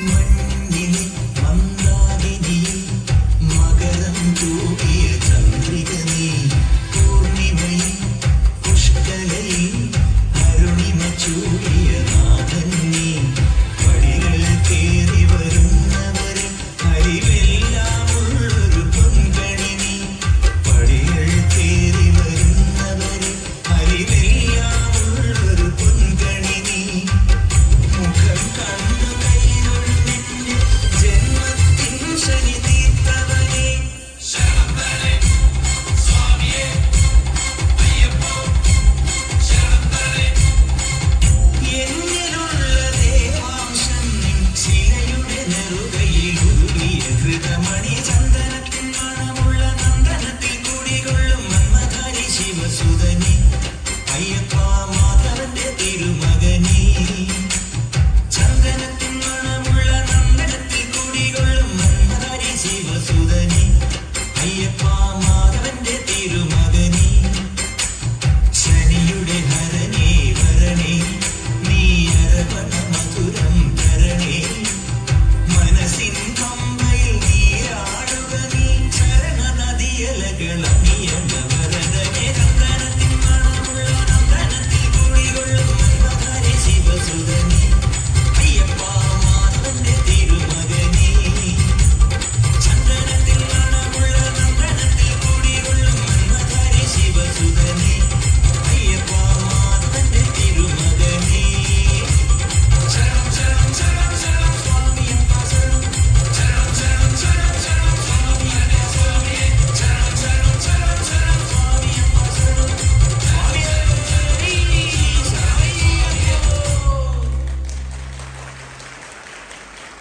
我。യേശുദനി അയ്യപ്പ മാധവന്റെ തിരുമകനീ. ചന്ദനത്തിൻ മണമുള്ള നന്ദനത്തിൽ കുടികൊള്ളും മന്ദാരി ശിവസുദനി അയ്യപ്പ